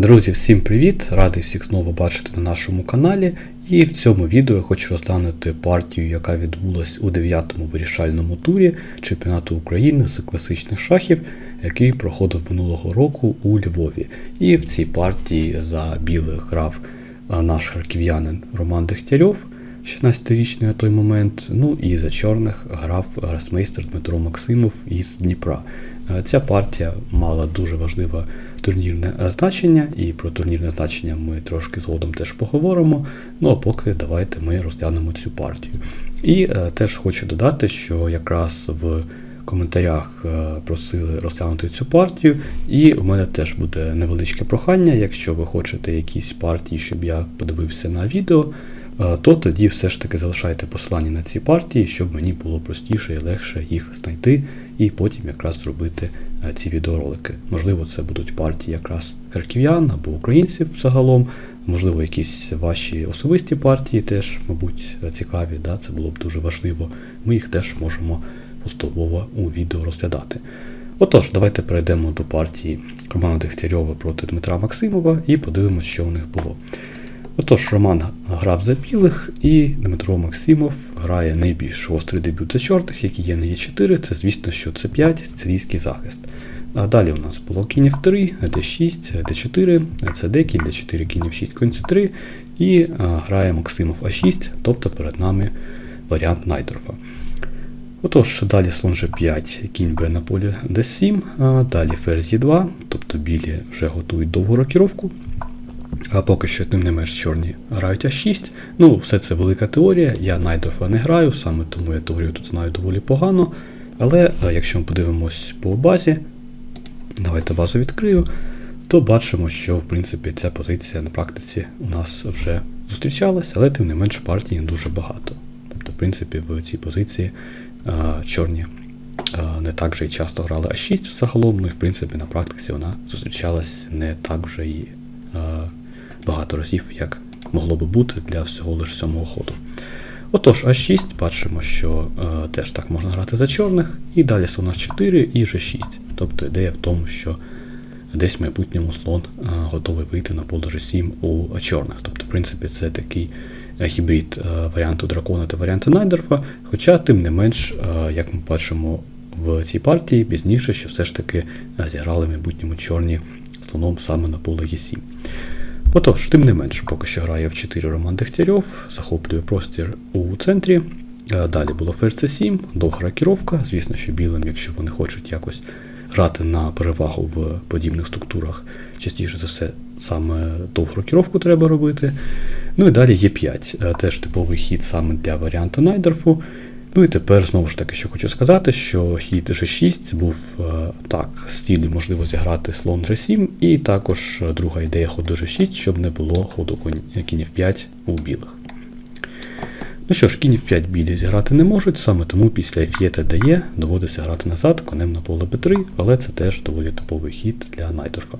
Друзі, всім привіт! Радий всіх знову бачити на нашому каналі. І в цьому відео я хочу розглянути партію, яка відбулась у 9-му вирішальному турі чемпіонату України з класичних шахів, який проходив минулого року у Львові. І в цій партії за білих грав наш харків'янин Роман Дегтярьов, 16-річний на той момент. Ну і за чорних грав гросмейстер Дмитро Максимов із Дніпра. Е, Ця партія мала дуже важливе турнірне значення, і про турнірне значення ми трошки згодом теж поговоримо. Ну а поки давайте ми розглянемо цю партію. І е, теж хочу додати, що якраз в коментарях е, просили розглянути цю партію, і у мене теж буде невеличке прохання, якщо ви хочете якісь партії, щоб я подивився на відео. То тоді все ж таки залишайте посилання на ці партії, щоб мені було простіше і легше їх знайти і потім якраз зробити е, ці відеоролики. Можливо, це будуть партії якраз харків'ян або українців загалом, можливо, якісь ваші особисті партії теж, мабуть, е, цікаві. Да? Це було б дуже важливо. Ми їх теж можемо поступово у відео розглядати. Отож, давайте перейдемо до партії Романа Дегтярьова проти Дмитра Максимова і подивимося, що у них було. Отож, Роман грав за білих, і Дмитро Максимов грає найбільш гострий дебют за чорних, який є на Е4, це звісно, що це 5 сирійський захист. А далі у нас було кінь F3, D6, D4, CD, кінь D4, кінь F6, конь C3, і а, грає Максимов А6, тобто перед нами варіант Найдорфа. Отож, далі слон G5, кінь Б на полі D7, а далі ферзь Е2, тобто білі вже готують довгу рокіровку. А поки що, тим не менш, чорні грають А6. Ну, все це велика теорія. Я Найдорфа не граю, саме тому я теорію тут знаю доволі погано. Але е, якщо ми подивимось по базі, давайте базу відкрию, то бачимо, що в принципі ця позиція на практиці у нас вже зустрічалась, але тим не менш партій дуже багато. Тобто, в принципі, в цій позиції е, чорні е, не так же і часто грали А6 загалом, ну і в принципі на практиці вона зустрічалась не так вже і багато разів, як могло би бути для всього лише сьомого ходу. Отож, А6 бачимо, що е, теж так можна грати за чорних, і далі слон H4 і G6. Тобто ідея в тому, що десь в майбутньому слон е, готовий вийти на поле G7 у чорних. Тобто, в принципі, це такий е, гібрид е, варіанту дракона та варіанту Найдорфа. Хоча, тим не менш, е, як ми бачимо в цій партії, пізніше, що все ж таки е, зіграли в майбутньому чорні слоном саме на поле Е7. Отож, тим не менш, поки що грає в 4 Роман Дегтярьов, захоплює простір у центрі. Е, Далі було ферзь C7, довга рокіровка. Звісно, що білим, якщо вони хочуть якось грати на перевагу в подібних структурах, частіше за все саме довгу рокіровку треба робити. Ну і далі Е5, е, теж типовий хід саме для варіанту Найдорфу. Ну і тепер знову ж таки, що хочу сказати, що хід G6 був е, так, з цілі можливо зіграти слон G7, і також е, друга ідея ходу G6, щоб не було ходу конь- кінь F5 у білих. Ну що ж, кінь F5 білі зіграти не можуть, саме тому після F дає доводиться грати назад конем на поле B3, але це теж доволі типовий хід для Найдорфа.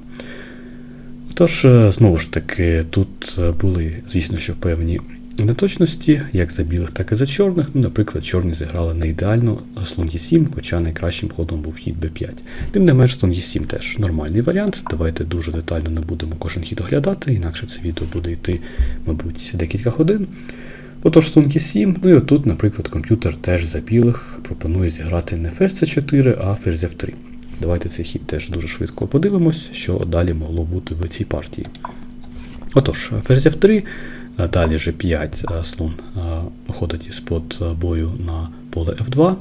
Тож, е, знову ж таки, тут е, були, звісно, що певні неточності, як за білих, так і за чорних. Ну, наприклад, чорні зіграли не ідеально слон Е7, хоча найкращим ходом був хід Б5. Тим не менш, слон Е7 теж нормальний варіант. Давайте дуже детально не будемо кожен хід оглядати, інакше це відео буде йти, мабуть, декілька годин. Отож, слон Е7, ну і отут, наприклад, комп'ютер теж за білих пропонує зіграти не ферзь С4, а ферзь F3. Давайте цей хід теж дуже швидко подивимось, що далі могло бути в цій партії. Отож, ферзь F3, а далі G5 слон а, виходить із-под бою на поле F2.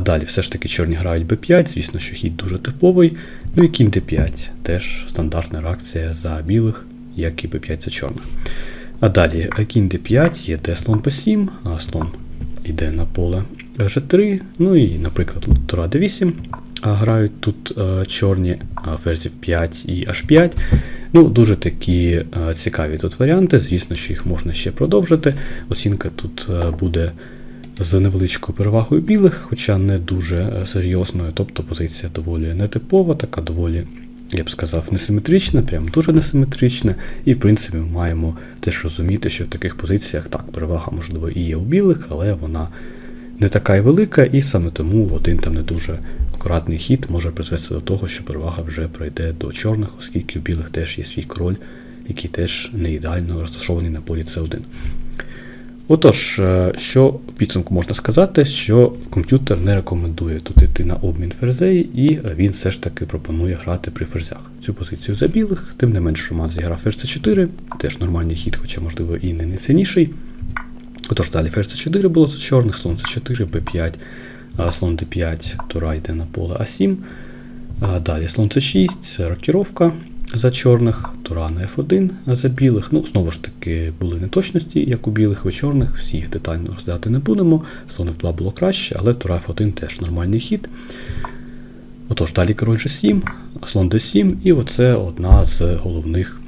Далі все ж таки чорні грають B5, звісно, що хід дуже типовий. Ну і кінь D5, теж стандартна реакція за білих, як і B5 за чорних. А далі е, кінь D5, є де слон P7, а слон йде на поле G3, ну і, наприклад, тура D8. Грають тут е, чорні ферзів 5 і H5. Ну, дуже такі е, цікаві тут варіанти. Звісно, що їх можна ще продовжити. Оцінка тут е, буде з невеличкою перевагою білих, хоча не дуже е, серйозною. Тобто позиція доволі нетипова, така доволі, я б сказав, несиметрична, прям дуже несиметрична. І, в принципі, ми маємо теж розуміти, що в таких позиціях так, перевага, можливо, і є у білих, але вона не така й велика, і саме тому один там не дуже акуратний хід може призвести до того, що перевага вже пройде до чорних, оскільки у білих теж є свій король, який теж не ідеально розташований на полі С1. Отож, е, що в підсумку можна сказати, що комп'ютер не рекомендує тут йти на обмін ферзей, і він все ж таки пропонує грати при ферзях. Цю позицію за білих, тим не менш Роман зіграв ферзь c4, теж нормальний хід, хоча, можливо, і не найцінніший. Отож, далі ферзь c4 було за чорних, слон c4, b5, слон d5, тура йде на поле а7. Далі слон c6, це рокіровка за чорних, тура на f1 за білих. Ну, знову ж таки, були неточності, як у білих і у чорних, всі їх детально розглядати не будемо. Слон f2 було краще, але тура f1 теж нормальний хід. Отож, далі король g7, слон d7, і оце одна з головних,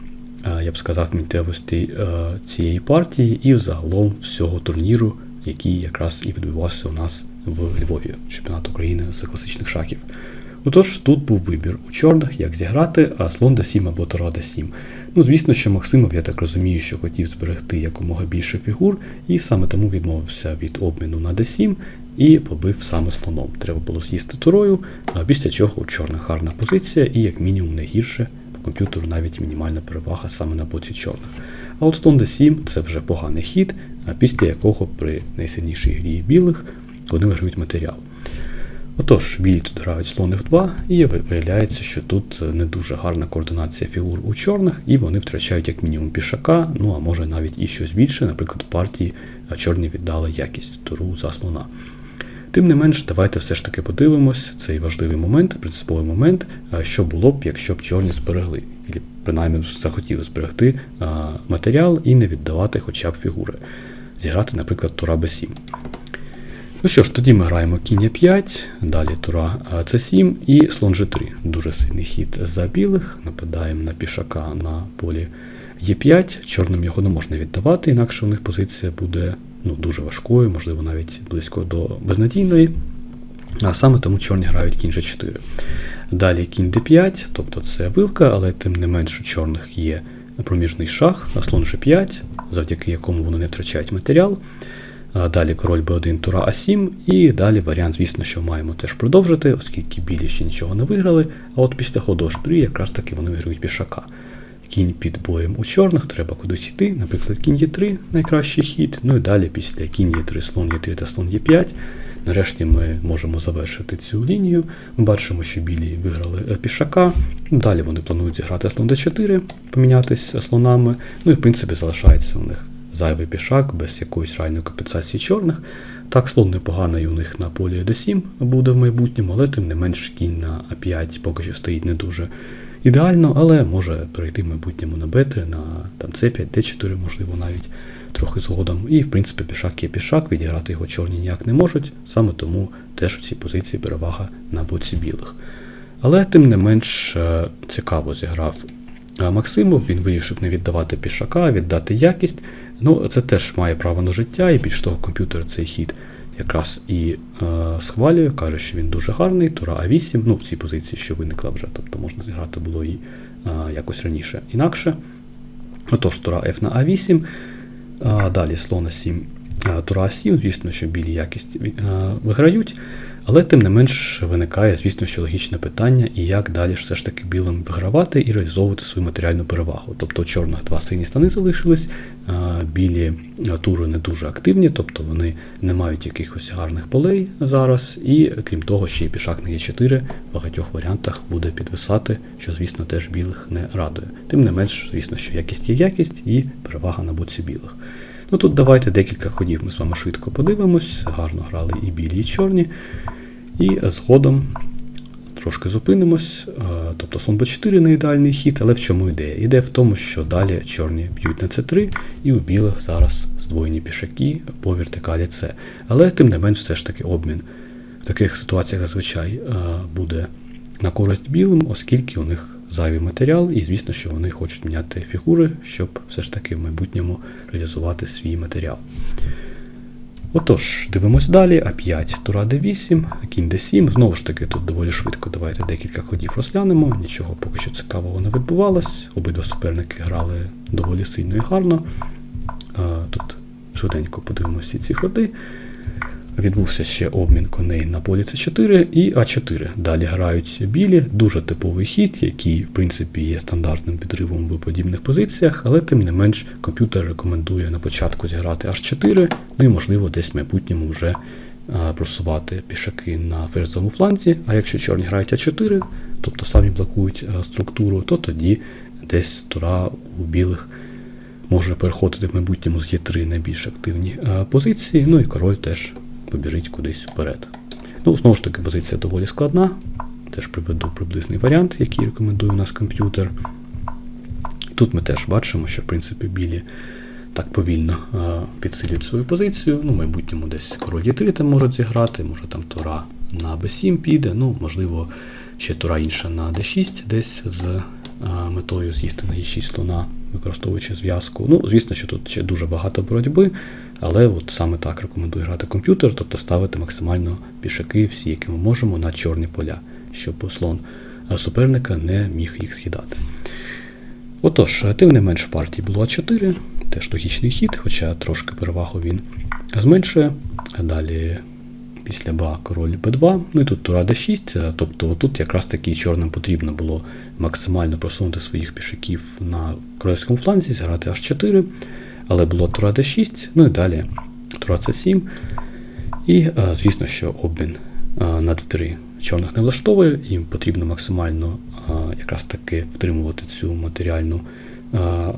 я б сказав, миттєвостей е, цієї партії і загалом всього турніру, який якраз і відбувався у нас в Львові, чемпіонат України з класичних шахів. Отож, тут був вибір у чорних, як зіграти, а слон d7 або тура d7. Ну, звісно, що Максимов, я так розумію, що хотів зберегти якомога більше фігур, і саме тому відмовився від обміну на d7 і побив саме слоном. Треба було з'їсти турою, після чого у чорних гарна позиція, і як мінімум не гірше комп'ютеру навіть мінімальна перевага саме на боці чорних. А от слон d7 це вже поганий хід, після якого при найсильнішій грі білих вони виграють матеріал. Отож, білі тут грають слон F2, і виявляється, що тут не дуже гарна координація фігур у чорних, і вони втрачають як мінімум пішака, ну а може навіть і щось більше, наприклад, партії чорні віддали якість туру за слона. Тим не менш, давайте все ж таки подивимось цей важливий момент, принциповий момент, що було б, якщо б чорні зберегли, і принаймні захотіли зберегти матеріал і не віддавати хоча б фігури. Зіграти, наприклад, тура b7. Ну що ж, тоді ми граємо кінь 5, далі тура С7 і слон G3. Дуже сильний хід за білих. Нападаємо на пішака на полі Е5. Чорним його не можна віддавати, інакше у них позиція буде ну, дуже важкою, можливо, навіть близько до безнадійної. А саме тому чорні грають кінь G4. Далі кінь d5, тобто це вилка, але тим не менш у чорних є проміжний шах, а слон G5, завдяки якому вони не втрачають матеріал. Далі король b1, тура А7, і далі варіант, звісно, що маємо теж продовжити, оскільки білі ще нічого не виграли. А от після ходу H3 якраз таки вони виграють пішака. Кінь під боєм у чорних, треба кудись йти, наприклад, кінь Е3 найкращий хід. Ну і далі після кінь Е3, слон Е3 та слон Е5. Нарешті ми можемо завершити цю лінію. Ми бачимо, що білі виграли пішака. Далі вони планують зіграти слон d4, помінятися слонами. Ну і в принципі залишається у них зайвий пішак без якоїсь реальної компенсації чорних. Так, слон непоганий у них на полі d7 буде в майбутньому, але тим не менш кінь на А5 поки що стоїть не дуже ідеально, але може перейти в майбутньому на Б3, на там, С5, Д4, можливо, навіть трохи згодом. І, в принципі, пішак є пішак, відіграти його чорні ніяк не можуть, саме тому теж в цій позиції перевага на боці білих. Але тим не менш е, цікаво зіграв Максимов, він вирішив не віддавати пішака, віддати якість. Ну, це теж має право на життя, і більш того, комп'ютер цей хід якраз і е, схвалює, каже, що він дуже гарний, тура А8, ну в цій позиції, що виникла вже, тобто можна зіграти було і е, якось раніше інакше. Отож, тура F на А8, а далі слон 7 тура А7, звісно, що білі якість е, виграють. Але тим не менш виникає, звісно, що логічне питання, і як далі ж все ж таки білим вигравати і реалізовувати свою матеріальну перевагу. Тобто чорних два сині стани залишились, білі тури не дуже активні, тобто вони не мають якихось гарних полей зараз, і крім того, ще й пішак на Е4 в багатьох варіантах буде підвисати, що, звісно, теж білих не радує. Тим не менш, звісно, що якість є якість і перевага на боці білих. Ну тут давайте декілька ходів ми з вами швидко подивимось. Гарно грали і білі, і чорні. І згодом трошки зупинимось. Тобто слон b4 не ідеальний хід, але в чому ідея? Ідея в тому, що далі чорні б'ють на c3, і у білих зараз здвоєні пішаки по вертикалі С. Але тим не менш все ж таки обмін в таких ситуаціях зазвичай буде на користь білим, оскільки у них зайвий матеріал, і звісно, що вони хочуть міняти фігури, щоб все ж таки в майбутньому реалізувати свій матеріал. Отож, дивимось далі, А5, тура d8, кінь d7. Знову ж таки, тут доволі швидко давайте декілька ходів розглянемо. Нічого поки що цікавого не відбувалось. Обидва суперники грали доволі сильно і гарно. Тут швиденько подивимося ці ходи. Відбувся ще обмін коней на полі С4 і А4. Далі грають білі, дуже типовий хід, який, в принципі, є стандартним підривом в подібних позиціях, але тим не менш комп'ютер рекомендує на початку зіграти H4, ну і можливо десь в майбутньому вже а, просувати пішаки на ферзовому фланзі. А якщо чорні грають А4, тобто самі блокують а, структуру, то тоді десь тура у білих може переходити в майбутньому з Е3 найбільш активні а, позиції, ну і король теж побіжить кудись вперед. Ну, знову ж таки, позиція доволі складна. Теж приведу приблизний варіант, який рекомендує у нас комп'ютер. Тут ми теж бачимо, що в принципі білі так повільно а, підсилюють свою позицію. Ну, в майбутньому десь король Е3 там можуть зіграти, може там тура на Б7 піде, ну, можливо, ще тура інша на D6 десь з а, метою з'їсти на Е6 слона, використовуючи зв'язку. Ну, звісно, що тут ще дуже багато боротьби, але от саме так рекомендую грати комп'ютер, тобто ставити максимально пішаки, всі, які ми можемо, на чорні поля, щоб слон суперника не міг їх з'їдати. Отож, тим не менш в партії було А4, теж логічний хід, хоча трошки перевагу він зменшує. Далі після Ба король Б2, ну і тут тура Д6, тобто тут якраз таки чорним потрібно було максимально просунути своїх пішаків на королівському фланзі, зіграти H4, але було тура Д6, ну і далі тура С7. І, е, звісно, що обмін е, на d3 чорних не влаштовує, їм потрібно максимально е, якраз таки втримувати цю матеріальну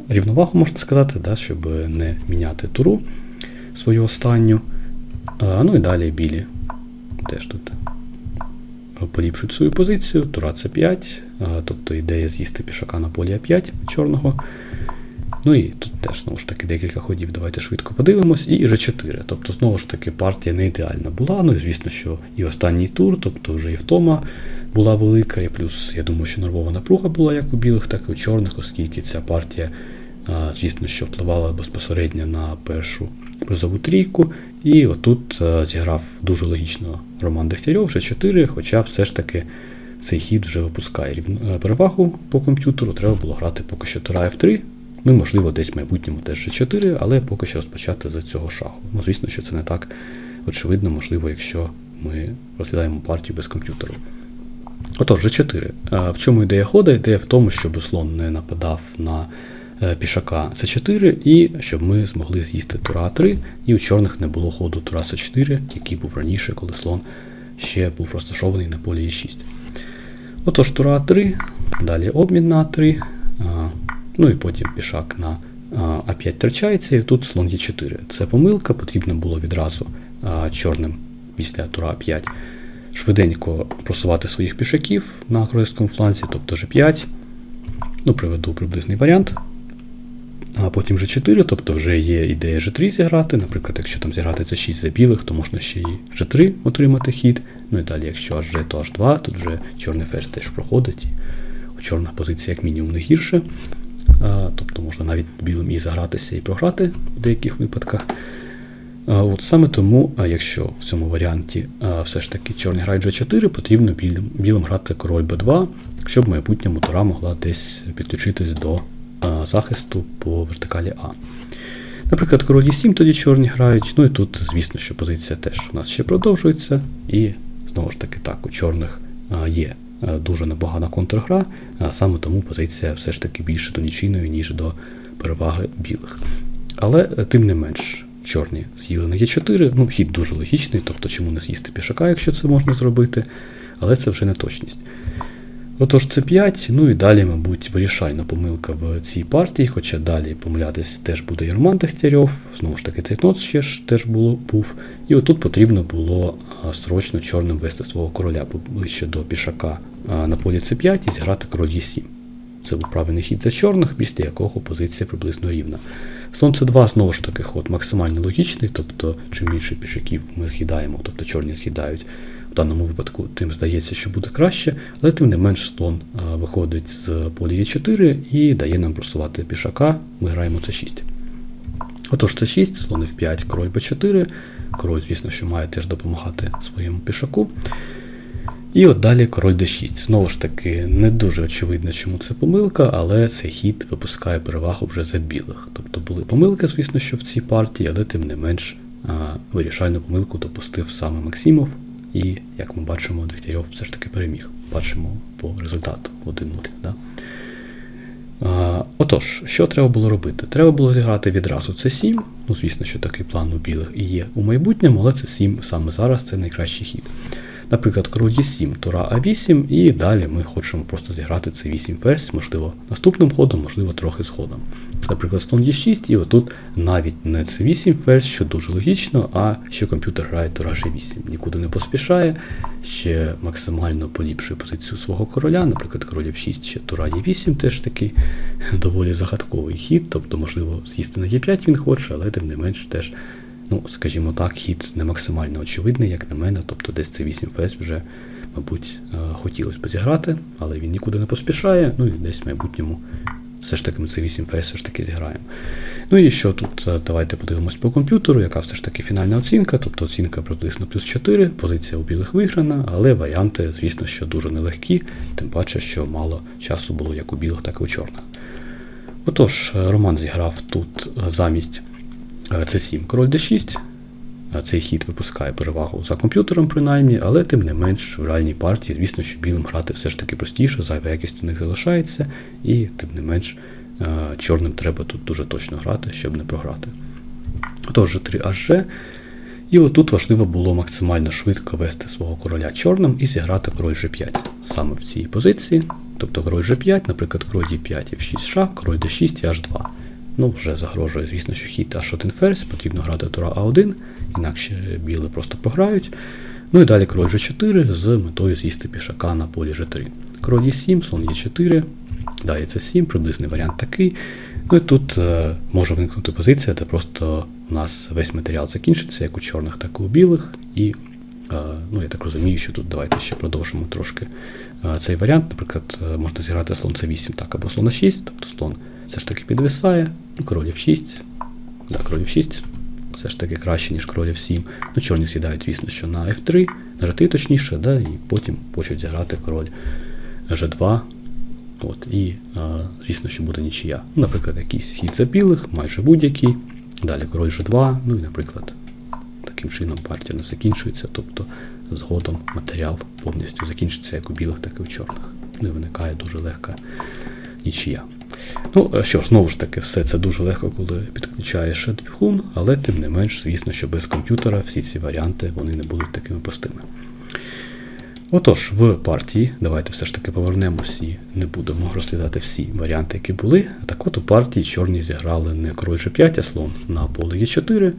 рівновагу, можна сказати, да, щоб не міняти туру свою останню. Ну і далі білі теж тут поліпшують свою позицію. Тура С5, е, тобто ідея з'їсти пішака на полі А5 чорного. Ну і тут теж знову ж таки декілька ходів. Давайте швидко подивимось. І G4. Тобто, знову ж таки, партія не ідеальна була. Ну і звісно, що і останній тур, тобто вже і втома була велика, і плюс, я думаю, що нервова напруга була як у білих, так і у чорних, оскільки ця партія, звісно, що впливала безпосередньо на першу призову трійку. І отут зіграв дуже логічно Роман Дегтярьов, G4, хоча все ж таки. Цей хід вже випускає е, перевагу по комп'ютеру, треба було грати поки що тура F3, Ну, можливо, десь в майбутньому теж G4, але поки що розпочати з цього шаху. Ну, звісно, що це не так очевидно, можливо, якщо ми розглядаємо партію без комп'ютеру. Отож, G4. В чому ідея ходу? Ідея в тому, щоб слон не нападав на е, пішака С4, і щоб ми змогли з'їсти тура А3, і у чорних не було ходу тура С4, який був раніше, коли слон ще був розташований на полі Е6. Отож, тура А3, далі обмін на А3, а, ну і потім пішак на а, А5 втрачається, і тут слон Е4. Це помилка, потрібно було відразу чорним після тура А5 швиденько просувати своїх пішаків на королівському фланзі, тобто G5. Ну, приведу приблизний варіант. А потім G4, тобто вже є ідея G3 зіграти. Наприклад, якщо там зіграти це 6 за білих, то можна ще і G3 отримати хід. Ну і далі, якщо HG, то H2, тут вже чорний ферзь теж проходить. У чорних позицій як мінімум не гірше. Тобто можна навіть білим і загратися, і програти в деяких випадках. От саме тому, якщо в цьому варіанті все ж таки чорні грають G4, потрібно білим, білим грати король B2, щоб в майбутньому тура могла десь підключитись до захисту по вертикалі А. Наприклад, король E7 тоді чорні грають. Ну і тут, звісно, що позиція теж у нас ще продовжується. І знову ж таки так, у чорних є дуже непогана контргра, а саме тому позиція все ж таки більше до нічийної, ніж до переваги білих. Але е, тим не менш, чорні з'їли на Е4, ну, хід дуже логічний, тобто чому не з'їсти пішака, якщо це можна зробити, але це вже не точність. Отож, це 5, ну і далі, мабуть, вирішальна помилка в цій партії, хоча далі помилятись теж буде і Роман Дегтярьов, знову ж таки, цей нот ще ж теж було, був. І отут потрібно було срочно чорним вести свого короля ближче до пішака на полі С5 і зіграти король Е7. Це був правильний хід за чорних, після якого позиція приблизно рівна. Слон С2 знову ж таки ход максимально логічний, тобто чим більше пішаків ми з'їдаємо, тобто чорні з'їдають в даному випадку, тим здається, що буде краще, але тим не менш слон а, виходить з полі Е4 і дає нам просувати пішака, ми граємо С6. Отож, С6, слон F5, король Б4. Король, звісно, що має теж допомагати своєму пішаку. І от далі король d6. Знову ж таки, не дуже очевидно, чому це помилка, але цей хід випускає перевагу вже за білих. Тобто були помилки, звісно, що в цій партії, але тим не менш вирішальну помилку допустив саме Максимов, і, як ми бачимо, Дегтярьов все ж таки переміг. Бачимо по результату 1-0. Да? А, Отож, що треба було робити? Треба було зіграти відразу це 7. Ну, звісно, що такий план у білих і є у майбутньому, але це 7 саме зараз це найкращий хід. Наприклад, король є 7, тура А8, і далі ми хочемо просто зіграти це 8 ферзь, можливо, наступним ходом, можливо, трохи згодом. Наприклад, слон є 6, і отут навіть не це 8 ферзь, що дуже логічно, а ще комп'ютер грає тура G8. Нікуди не поспішає, ще максимально поліпшує позицію свого короля. Наприклад, король F6, ще тура Е8 теж такий доволі загадковий хід, тобто, можливо, з'їсти на Е5 він хоче, але тим не менш теж ну, скажімо так, хід не максимально очевидний, як на мене. Тобто десь це 8 фес вже, мабуть, е, хотілося б зіграти, але він нікуди не поспішає. Ну і десь в майбутньому все ж таки ми це 8 фес все ж таки зіграємо. Ну і що тут? Е, Давайте подивимось по комп'ютеру, яка все ж таки фінальна оцінка, тобто оцінка приблизно плюс 4, позиція у білих виграна, але варіанти, звісно, що дуже нелегкі, тим паче, що мало часу було як у білих, так і у чорних. Отож, е, Роман зіграв тут замість це 7 король d6. Цей хід випускає перевагу за комп'ютером, принаймні, але тим не менш в реальній партії, звісно, що білим грати все ж таки простіше, зайва якість у них залишається, і тим не менш чорним треба тут дуже точно грати, щоб не програти. Отож, G3 HG. І отут важливо було максимально швидко вести свого короля чорним і зіграти король G5 саме в цій позиції. Тобто король G5, наприклад, король D5 і в 6 ша, король D6 і H2. Ну, вже загрожує, звісно, що хід H1 ферзь, потрібно грати тура А1, інакше білі просто програють. Ну і далі король G4 з метою з'їсти пішака на полі G3. Король Е7, слон Е4, далі це 7, приблизний варіант такий. Ну і тут е, може виникнути позиція, де просто у нас весь матеріал закінчиться, як у чорних, так і у білих. І е, ну, я так розумію, що тут давайте ще продовжимо трошки е, цей варіант. Наприклад, е, можна зіграти слон С8 так, або слон А6, тобто слон все ж таки підвисає. Король F6. Да, король F6. Все ж таки краще, ніж король F7. Ну, чорні сідають, звісно, що на F3, на G3 точніше, да, і потім хочуть зіграти король G2. От, І, а, звісно, що буде нічия. Наприклад, якийсь хід за білих, майже будь-який. Далі король G2, ну і, наприклад, таким чином партія не закінчується, тобто згодом матеріал повністю закінчиться як у білих, так і у чорних. Ну і виникає дуже легка нічия. Ну, що ж, знову ж таки, все це дуже легко, коли підключаєш двигун, але тим не менш, звісно, що без комп'ютера всі ці варіанти вони не будуть такими простими. Отож, в партії, давайте все ж таки повернемось і не будемо розглядати всі варіанти, які були. Так от у партії чорні зіграли не король G5, а слон на поле Е4.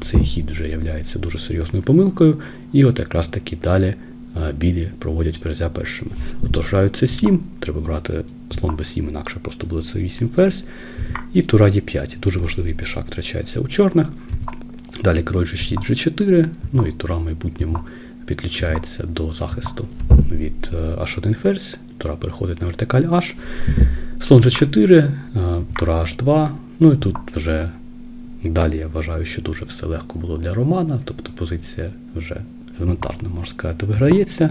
Цей хід вже є дуже серйозною помилкою. І от якраз таки далі білі проводять ферзя першими. Отож, грають це 7, треба брати слон b7, інакше просто буде це 8 ферзь. І тура Е5. Дуже важливий пішак втрачається у чорних. Далі король G6, G4, ну і тура в майбутньому підключається до захисту від H1 ферзь, тура переходить на вертикаль H. Слон G4, тура H2. Ну і тут вже далі я вважаю, що дуже все легко було для Романа, тобто позиція вже елементарно, можна сказати, виграється.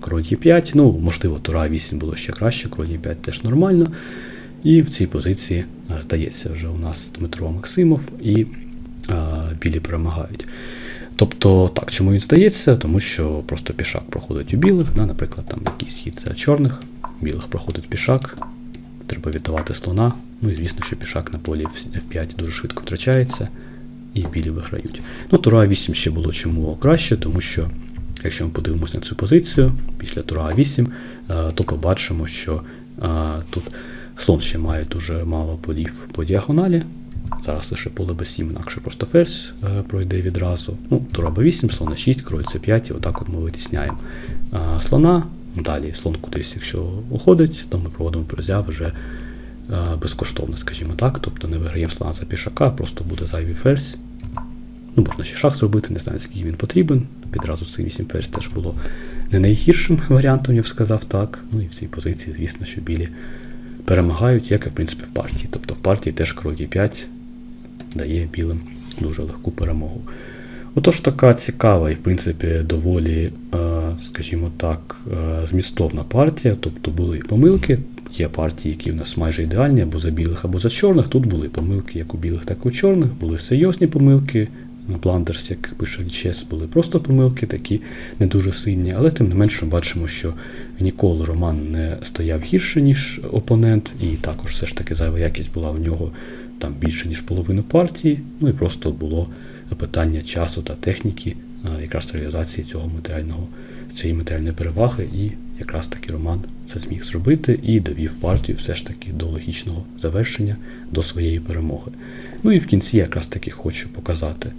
Король Е5, ну, можливо, тура 8 було ще краще, король Е5 теж нормально. І в цій позиції, здається, вже у нас Дмитро Максимов і а, білі перемагають. Тобто, так, чому він здається? Тому що просто пішак проходить у білих, да, наприклад, там якийсь хід за чорних, білих проходить пішак, треба віддавати слона. Ну і звісно, що пішак на полі F5 дуже швидко втрачається, і білі виграють. Ну, Тура 8 ще було чому краще, тому що. Якщо ми подивимося на цю позицію після тура А8, то побачимо, що тут слон ще має дуже мало полів по діагоналі. Зараз лише поле Б7, інакше просто ферзь пройде відразу. Ну, Тура Б8, слон на 6, король С5, і отак от ми витісняємо слона. Далі слон кудись, якщо уходить, то ми проводимо ферзя вже безкоштовно, скажімо так. Тобто не виграємо слона за пішака, просто буде зайвий ферзь. Ну, можна ще шах зробити, не знаю, скільки він потрібен. Підразу цей 8 ферзь теж було не найгіршим варіантом, я б сказав так. Ну і в цій позиції, звісно, що білі перемагають, як і в принципі в партії. Тобто в партії теж король Е5 дає білим дуже легку перемогу. Отож, така цікава і, в принципі, доволі, скажімо так, змістовна партія. Тобто були помилки. Є партії, які в нас майже ідеальні, або за білих, або за чорних. Тут були помилки як у білих, так і у чорних, були серйозні помилки. Бландерс, як пише Лічес, були просто помилки, такі не дуже сильні, але тим не менше бачимо, що ніколи Роман не стояв гірше, ніж опонент, і також все ж таки зайва якість була в нього там більше, ніж половину партії. Ну і просто було питання часу та техніки, якраз реалізації цього матеріального, цієї матеріальної переваги, і якраз таки Роман це зміг зробити і довів партію все ж таки до логічного завершення, до своєї перемоги. Ну і в кінці якраз таки хочу показати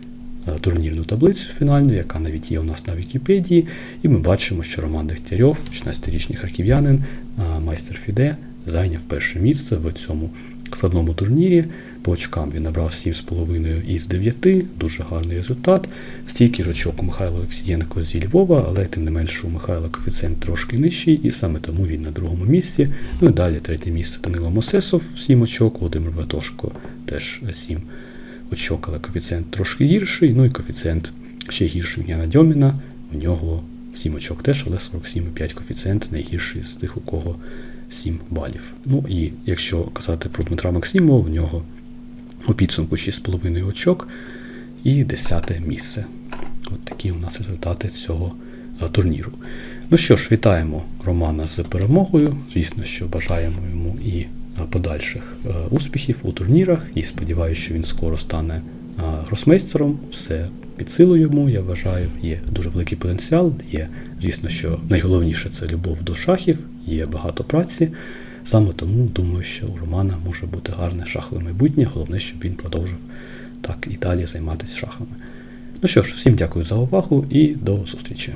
е, турнірну таблицю фінальну, яка навіть є у нас на Вікіпедії, і ми бачимо, що Роман Дегтярьов, 16-річний харків'янин, е, майстер Фіде, зайняв перше місце в цьому складному турнірі. По очкам він набрав 7,5 із 9, дуже гарний результат. Стільки ж очок у Михайла Олексієнко зі Львова, але тим не менше у Михайла коефіцієнт трошки нижчий, і саме тому він на другому місці. Ну і далі третє місце Данило Мосесов, 7 очок, Володимир Ватошко теж 7 очок, але коефіцієнт трошки гірший. Ну і коефіцієнт ще гірший Яна Дьоміна. У нього 7 очок теж, але 47,5 коефіцієнт найгірший з тих, у кого 7 балів. Ну і якщо казати про Дмитра Максимова, в нього у підсумку 6,5 очок і 10 місце. От такі у нас результати цього е, турніру. Ну що ж, вітаємо Романа з перемогою. Звісно, що бажаємо йому і е, подальших е, успіхів у турнірах. І сподіваюся, що він скоро стане гросмейстером. Все під силу йому, я вважаю, є дуже великий потенціал. Є, звісно, що найголовніше це любов до шахів, є багато праці. Саме тому думаю, що у Романа може бути гарне шахове майбутнє. Головне, щоб він продовжив так і далі займатися шахами. Ну що ж, всім дякую за увагу і до зустрічі.